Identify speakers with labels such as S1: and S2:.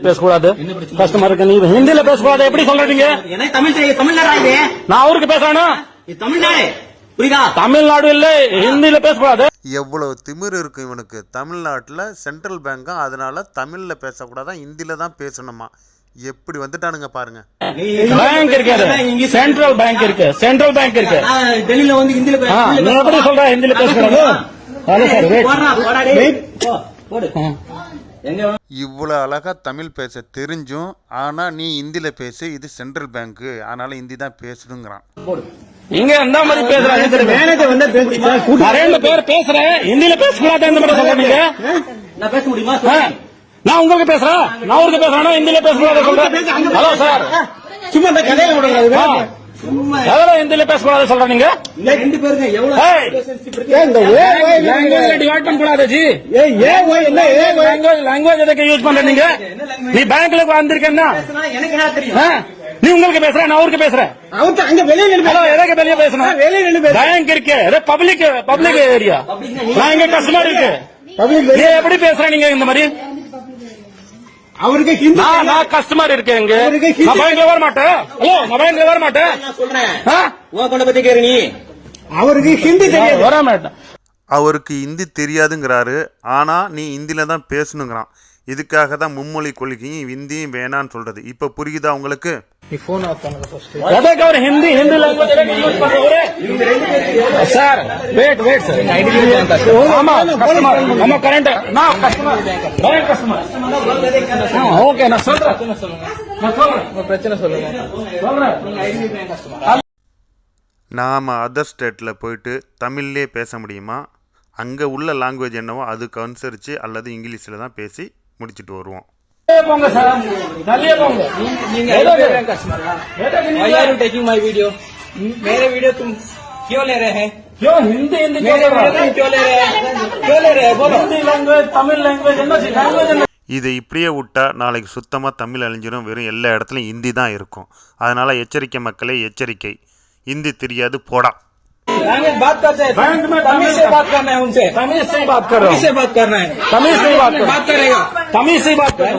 S1: பேசக்கூடாது. கஸ்டமருக்கு நீங்க ஹிந்தில பேசக்கூடாது. எப்படி சொல்றீங்க? நான் அவருக்கு
S2: இது தமிழ்நாடு புரியுதா?
S1: தமிழ்நாடு இல்ல. ஹிந்தில பேசக்கூடாது.
S3: எவ்வளவு திமிரு இருக்கும் இவனுக்கு. தமிழ்நாட்டில் சென்ட்ரல் பேங்கும் அதனால தமிழில் பேசக்கூடாதான் ஹிந்தியில் தான் பேசணுமா? எப்படி வந்துட்டானுங்க பாருங்க.
S1: பேங்க் இருக்கு சென்ட்ரல் பேங்க் இருக்கு. சென்ட்ரல் பேங்க் இருக்கு.
S2: டெல்லியில வந்து ஹிந்தில
S1: எப்படி சொல்ற? ஹிந்தில பேசக்கூடாது.
S2: போடா
S3: இவ்வளோ அழகா தமிழ் பேச தெரிஞ்சும் ஆனால் நீ ஹிந்தியில் பேசு இது சென்ட்ரல் பேங்க்கு அதனால ஹிந்தி தான் பேசணுங்கிறான்
S1: இங்க இந்த மாதிரி பேசுறாங்க ரெண்டு பேர் பேசுறேன். ஹிந்தில பேசக்கூடாது இந்த மாதிரி சொல்றீங்க
S2: நான் பேச முடியுமா.
S1: நான் உங்களுக்கு பேசுறேன். நான் அவருக்கு பேசுறேன். ஹிந்தில பேசக்கூடாது சொல்றேன். Hello sir.
S2: சும்மா இந்த கதையில விடுங்க
S1: எவ்வளவு ஹிந்தில பேசக்கூடாது சொல்றீங்க
S2: இந்த ரெண்டு பேருங்க. எவ்வளவு
S1: டிவைட் பண்ணக்கூடாது ஜி. லாங்குவேஜ் லாங்குவேஜ் எதுக்கு யூஸ் பண்ற நீங்க? நீ பேங்க்ல வந்திருக்கேன்னா?
S2: எனக்கு என்ன தெரியும்?
S1: ஆ, நீ உங்களுக்கு பேசுற நான் அவருக்கு பேசுறேன்.
S2: அவர்ட்ட அங்க
S1: ஹலோ எதுக்கு வெளியே பேசணும்
S2: வெளியில நின்னு பேசு.
S1: பேங்க் இருக்கு. இது பப்ளிக் பப்ளிக் ஏரியா நான் இங்க கஸ்டமர் இருக்கு. நீ எப்படி பேசுற நீங்க இந்த மாதிரி?
S2: அவருக்கு ஹிந்தி
S1: நான் கஸ்டமர் இருக்கேன் இங்க. வர மாட்டேன். ஹலோ நான் பேங்க்ல வர மாட்டேன்.
S2: நான் சொல்றேன்.
S1: ஆ?
S2: உன் கொண்ட பத்தி கேரு நீ. அவருக்கு ஹிந்தி
S1: வர மாட்டேன்.
S3: அவருக்கு ஹிந்தி தெரியாதுங்கிறாரு. ஆனால் நீ ஹிந்தியில் தான் பேசணுங்கிறான். இதுக்காக தான் மும்மொழி கொள்கையும் ஹிந்தியும் வேணான்னு சொல்றது. இப்போ புரியுதா உங்களுக்கு?
S1: அவர் ஹிந்தி ஹிந்தி லாங்குவேஜ் எதுக்கு யூஸ் பண்றவரு சார் வெயிட் வெயிட் சார். ஆமா கஸ்டமர் நம்ம கரண்ட் நான் கஸ்டமர் பேங்க் கஸ்டமர் ஓகே நான் சொல்றேன். நான் சொல்றேன்.
S2: பிரச்சனை சொல்லுங்க.
S1: சொல்றேன்.
S3: நாம் அதர் ஸ்டேட்டில் போயிட்டு தமிழ்லே பேச முடியுமா? அங்கே உள்ள லாங்குவேஜ் என்னவோ அதுக்கு அனுசரித்து அல்லது இங்கிலீஷில் தான் பேசி முடிச்சிட்டு வருவோம்
S1: தள்ளியே போங்க சார் தள்ளியே போங்க
S2: நீங்க
S1: எதுக்கு?
S2: बैंक कस्टमर
S1: எதுக்கு
S2: Why are you
S1: நீங்க-
S2: taking my video? मेरे वीडियो तुम क्यों ले रहे हैं
S1: क्यों हिंदी हिंदी क्यों
S2: मेरे
S1: कर
S2: वीडियो
S1: रहा है?
S2: तुम क्यों ले रहे हैं क्यों ले रहे हैं बोलो
S1: हिंदी लैंग्वेज तमिल लैंग्वेज என்ன லாங்குவேஜ் என்ன
S3: இதை இப்படியே விட்டா நாளைக்கு சுத்தமாக தமிழ் அழிஞ்சிரும் வெறும் எல்லா இடத்துலையும் ஹிந்தி தான் இருக்கும் அதனால் எச்சரிக்கை மக்களே எச்சரிக்கை ஹிந்தி தெரியாது போடா
S2: बात करते हैं।
S1: बैंक में
S2: तमीज से बात करना है उनसे।
S1: तमीज से बात कर। रहा हूँ
S2: से बात करना है।
S1: तमीज से बात
S2: बात करेगा।
S1: तमीज से बात कर।